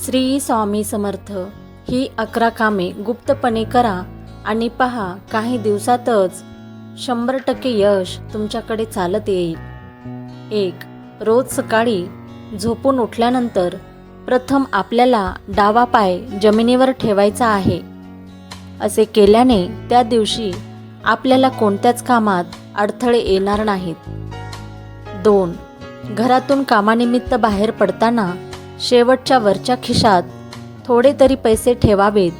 श्री स्वामी समर्थ ही अकरा कामे गुप्तपणे करा आणि पहा काही दिवसातच शंभर टक्के यश तुमच्याकडे चालत येईल. एक रोज सकाळी झोपून उठल्यानंतर प्रथम आपल्याला डावा पाय जमिनीवर ठेवायचा आहे. असे केल्याने त्या दिवशी आपल्याला कोणत्याच कामात अडथळे येणार नाहीत. दोन घरातून कामानिमित्त बाहेर पडताना शेवटच्या वरच्या खिशात थोडे तरी पैसे ठेवावेत.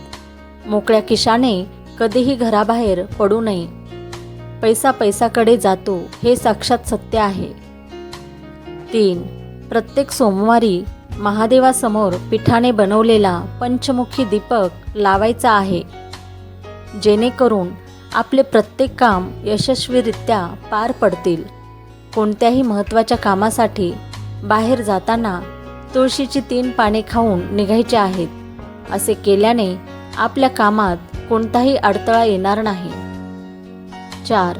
मोकळ्या खिशाने कधीही घराबाहेर पडू नये. पैसा पैसाकडे जातो हे साक्षात सत्य आहे. तीन. प्रत्येक सोमवारी महादेवासमोर पिठाने बनवलेला पंचमुखी दीपक लावायचा आहे. जेणेकरून आपले प्रत्येक काम यशस्वीरित्या पार पडतील. कोणत्याही महत्त्वाच्या कामासाठी बाहेर जाताना तुळशीची तीन पाने खाऊन निघायचे आहेत. असे केल्याने आपल्या कामात कोणताही अडथळा येणार नाही. चार.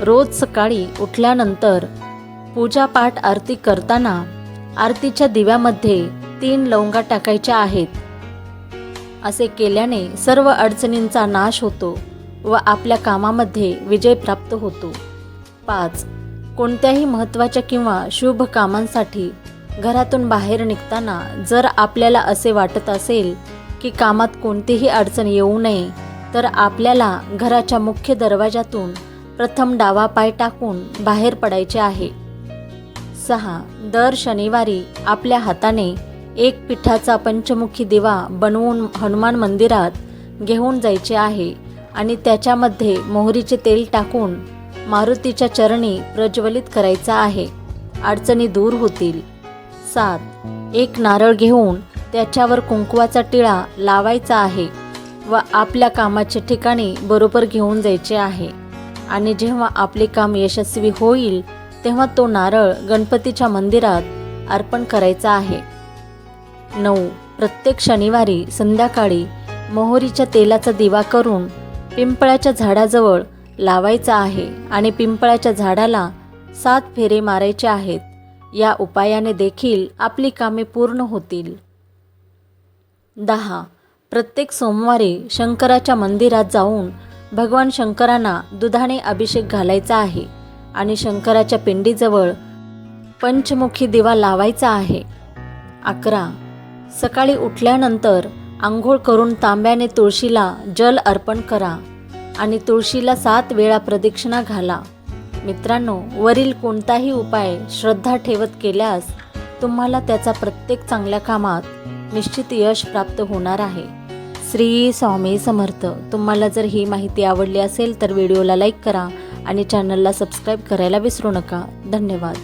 रोज सकाळी उठल्यानंतर पूजापाठ आरती करताना आरतीच्या दिव्यामध्ये तीन लवंगा टाकायच्या आहेत. असे केल्याने सर्व अडचणींचा नाश होतो व आपल्या कामामध्ये विजय प्राप्त होतो. पाच. कोणत्याही महत्त्वाच्या किंवा शुभ कामांसाठी घरातून बाहेर निघताना जर आपल्याला असे वाटत असेल की कामात कोणतीही अडचण येऊ नये तर आपल्याला घराच्या मुख्य दरवाजातून प्रथम डावा पाय टाकून बाहेर पडायचे आहे. सहा. दर शनिवारी आपल्या हाताने एक पिठाचा पंचमुखी दिवा बनवून हनुमान मंदिरात घेऊन जायचे आहे आणि त्याच्यामध्ये मोहरीचे तेल टाकून मारुतीच्या चरणी प्रज्वलित करायचा आहे. अडचणी दूर होतील. सात. एक नारळ घेऊन त्याच्यावर कुंकवाचा टिळा लावायचा आहे व आपल्या कामाचे ठिकाणी बरोबर घेऊन जायचे आहे. आणि जेव्हा आपले काम यशस्वी होईल तेव्हा तो नारळ गणपतीच्या मंदिरात अर्पण करायचा आहे. नऊ. प्रत्येक शनिवारी संध्याकाळी मोहरीच्या तेलाचा दिवा करून पिंपळाच्या झाडाजवळ लावायचा आहे आणि पिंपळाच्या झाडाला सात फेरे मारायचे आहेत. या उपायाने देखील आपली कामे पूर्ण होतील. दहा. प्रत्येक सोमवारी शंकराच्या मंदिरात जाऊन भगवान शंकरांना दुधाने अभिषेक घालायचा आहे आणि शंकराच्या पिंडीजवळ पंचमुखी दिवा लावायचा आहे. अकरा. सकाळी उठल्यानंतर आंघोळ करून तांब्याने तुळशीला जल अर्पण करा आणि तुळशीला सात वेळा प्रदक्षिणा घाला. मित्रांनो वरील कोणताही उपाय श्रद्धा ठेवत केल्यास तुम्हाला त्याचा प्रत्येक चांगल्या कामात निश्चित यश प्राप्त होणार आहे. श्री स्वामी समर्थ. तुम्हाला जर ही माहिती आवडली असेल तर व्हिडिओला लाईक करा आणि चॅनलला सबस्क्राईब करायला विसरू नका. धन्यवाद.